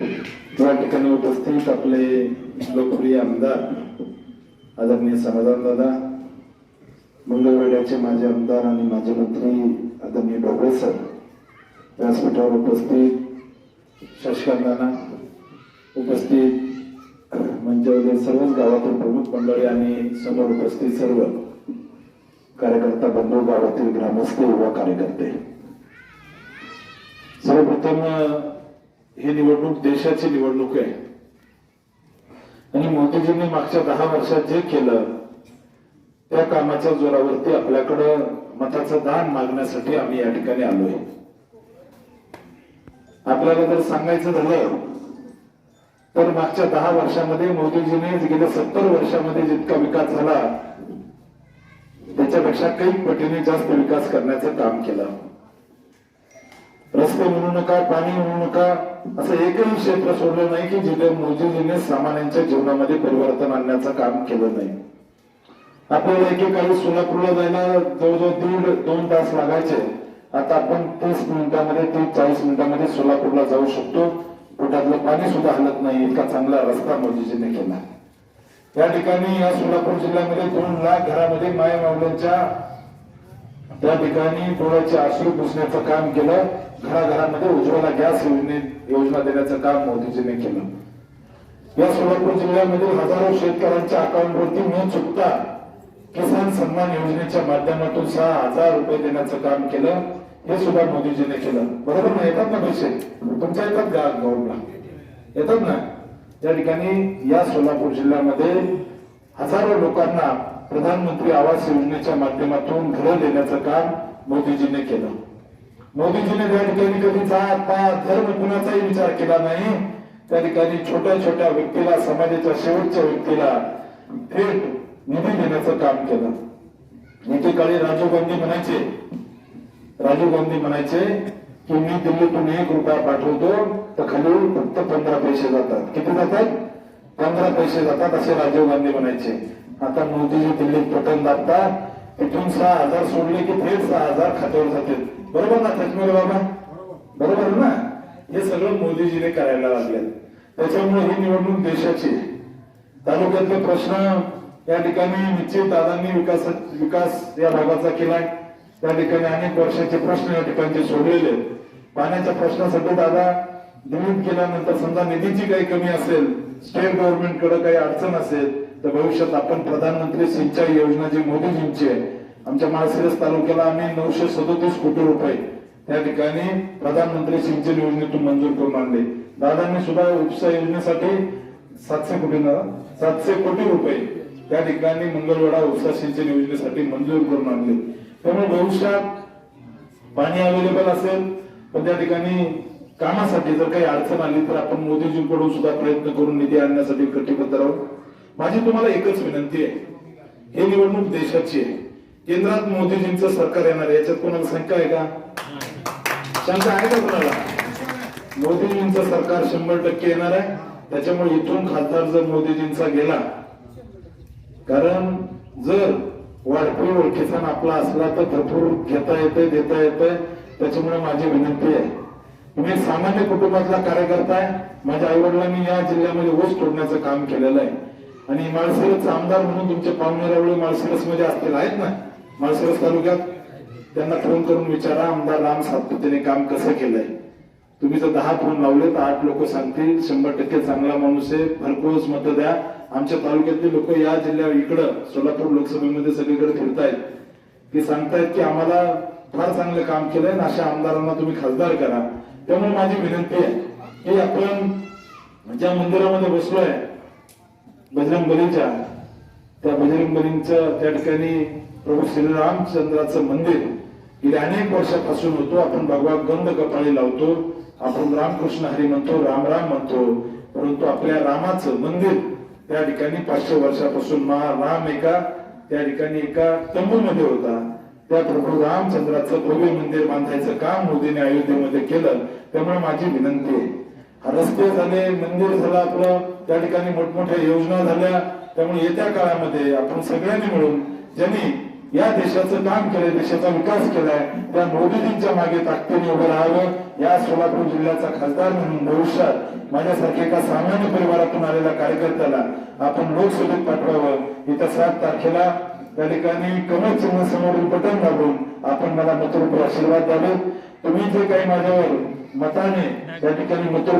या ठिकाणी उपस्थित आपले लोकप्रिय आमदार आदरणीय समाधान दादा मंगळवेड्याचे माझे आमदार आणि माजी मंत्री आदरणीय डोबळे सर व्यासपीठावर उपस्थित शशकांताना उपस्थित म्हणजे सर्वच गावातील प्रमुख मंडळी आणि समोर उपस्थित सर्व कार्यकर्ता बंधू गावातील ग्रामस्थ युवा कार्यकर्ते. सर्वप्रथम ही निवडणूक देशाची निवडणूक आहे. आणि मोदीजींनी मागच्या दहा वर्षात जे केलं त्या कामाच्या जोरावरती आपल्याकडं मताचं दान मागण्यासाठी आम्ही या ठिकाणी आलोय. आपल्याला जर सांगायचं झालं तर मागच्या दहा वर्षामध्ये मोदीजीने गेल्या सत्तर वर्षामध्ये जितका विकास झाला त्याच्यापेक्षा काही पटीने जास्त विकास करण्याचं काम केलं. रस्ते म्हणू नका पाणी म्हणू नका असं एकही क्षेत्र सोडलं नाही की जिथे मोदीजीने सामान्यांच्या जीवनामध्ये परिवर्तन आणण्याचं काम केलं नाही. आपल्याला एकेकाळी सोलापूरला जायला जवळजवळ दीड दोन तास लागायचे. आता आपण तीस मिनिटांमध्ये तीस चाळीस मिनिटांमध्ये सोलापूरला जाऊ शकतो. पोटातलं पाणी सुद्धा हलत नाही इतका चांगला रस्ता मोदीजीने केला. या ठिकाणी या सोलापूर जिल्ह्यामध्ये दोन लाख घरामध्ये माय मावल्यांच्या त्या ठिकाणी डोळ्याचे आश्रू पुसण्याचं काम केलं. घराघरामध्ये उज्ज्वला गॅस योजने योजना देण्याचं काम मोदीजीने केलं. या सोलापूर जिल्ह्यामध्ये हजारो शेतकऱ्यांच्या अकाउंटवरती न चुकता किसान सन्मान योजनेच्या माध्यमातून सहा हजार रुपये देण्याचं काम केलं. हे सुद्धा मोदीजीने केलं. बरोबर ना? येतात ना पैसे? तुमच्या येतात का? गौरवला येतात ना? त्या ठिकाणी या सोलापूर जिल्ह्यामध्ये हजारो लोकांना प्रधानमंत्री आवास योजनेच्या माध्यमातून घरं देण्याचं काम मोदीजीने केलं. मोदीजीने त्या ठिकाणी कधी जात पात धर्म कुणाचाही विचार केला नाही. त्या ठिकाणी छोट्या छोट्या व्यक्तीला समाजाच्या शेवटच्या व्यक्तीला थेट निधी देण्याचं काम केलं. एकेकाळी राजीव गांधी म्हणायचे राजीव गांधी म्हणायचे की मी दिल्लीतून एक रुपया पाठवतो तर खाली फक्त पंधरा पैसे जातात. किती जातात? पंधरा पैसे जातात असे राजीव गांधी म्हणायचे. आता मोदीजी दिल्लीत पटन दाबतात. तिथून सहा हजार सोडले की थेट सहा हजार खात्यावर जातील. बरोबर ना तज्ञ बाबा? बरोबर ना? हे सगळं मोदीजीने करायला लागले त्याच्यामुळे ही निवडणूक देशाची. तालुक्यातले प्रश्न या ठिकाणी निश्चित दादांनी विकास विकास या भागाचा केलाय. त्या ठिकाणी अनेक वर्षाचे प्रश्न या ठिकाणचे सोडलेले. पाण्याच्या प्रश्नासाठी दादा दिल्लीत केल्यानंतर समजा निधीची काही कमी असेल स्टेट गव्हर्नमेंटकडे काही अडचण असेल तर भविष्यात आपण प्रधानमंत्री सिंचाई योजना जी मोदीजींची आहे आमच्या माळशिरस तालुक्याला आम्ही नऊशे सदोतीस कोटी रुपये त्या ठिकाणी प्रधानमंत्री सिंचन योजनेतून मंजूर करून आणले. दादांनी सुद्धा उपसा योजनेसाठी सातशे कोटी सातशे कोटी रुपये त्या ठिकाणी मंगळवेढा उपसा सिंचन योजनेसाठी मंजूर करून आणले. त्यामुळे भविष्यात पाणी अवेलेबल असेल पण त्या ठिकाणी कामासाठी जर काही अडचण आली तर आपण मोदीजींकडून सुद्धा प्रयत्न करून निधी आणण्यासाठी कटिबद्ध राहू. माझी तुम्हाला एकच विनंती आहे. ही निवडणूक देशाची आहे. केंद्रात मोदीजींचं सरकार येणार आहे. याच्यात कोणाला शंका आहे का? शंका आहे का कोणाला? मोदीजींचं सरकार शंभर टक्के येणार आहे. त्याच्यामुळे इथून खासदार जर मोदीजींचा गेला कारण जर वाढपी ओळखीचा आपला असला तर भरपूर घेता येते देता येते त्याच्यामुळे माझी विनंती आहे. तुम्ही सामान्य कुटुंबातला कार्यकर्ता आहे. माझ्या आई वडिलांनी या जिल्ह्यामध्ये ऊस तोडण्याचं काम केलेलं आहे. आणि माळशिरस आमदार म्हणून तुमचे पाहुणे रावळे माळशिरसमध्ये असतील आहेत ना? माळशिरस तालुक्यात? त्यांना फोन करून विचारा आमदार राम सातपुतेने काम कसं केलंय. तुम्ही जर दहा फोन लावले तर आठ लोक सांगतील शंभर टक्के चांगला माणूस आहे भरपूर मत द्या. आमच्या तालुक्यातले लोक या जिल्ह्यावर इकडं सोलापूर लोकसभेमध्ये सगळीकडे फिरतायत. ते सांगतायत की आम्हाला फार चांगलं काम केलंय आणि अशा आमदारांना तुम्ही खासदार करा. त्यामुळे माझी विनंती आहे की आपण ज्या मंदिरामध्ये बसलोय बजरंग बलीच्या त्या बजरंग बलींचं त्या ठिकाणी प्रभू श्रीरामचंद्राचं मंदिर गेल्या अनेक वर्षापासून होतो. आपण भगवान गंध कपाळी लावतो. आपण रामकृष्ण हरी म्हणतो राम राम म्हणतो. परंतु आपल्या रामाचं मंदिर त्या ठिकाणी पाचशे वर्षापासून मा राम एका त्या ठिकाणी एका तंबूमध्ये होता. त्या प्रभू रामचंद्राचं भव्य मंदिर बांधायचं काम मोदीने अयोध्येमध्ये केलं. त्यामुळे माझी विनंती आहे. रस्ते झाले मंदिर झालं आपलं त्या ठिकाणी मोठमोठ्या योजना झाल्या. त्यामुळे येत्या काळामध्ये आपण सगळ्यांनी मिळून ज्यांनी या देशाचं काम केलंय देशाचा विकास केलाय त्या मोदीजींच्या मागे ताकदीने उभं राहावं. या सोलापूर जिल्ह्याचा खासदार म्हणून भविष्यात माझ्यासारख्या एका सामान्य परिवारातून आलेल्या कार्यकर्त्याला आपण लोकसभेत पाठवावं. येत्या सात तारखेला त्या ठिकाणी कमल चिन्ह समोरील बटन दाबून आपण मला मतरूपी आशीर्वाद द्यावेत. तुम्ही जे काही माझ्यावर मताने त्या ठिकाणी मित्र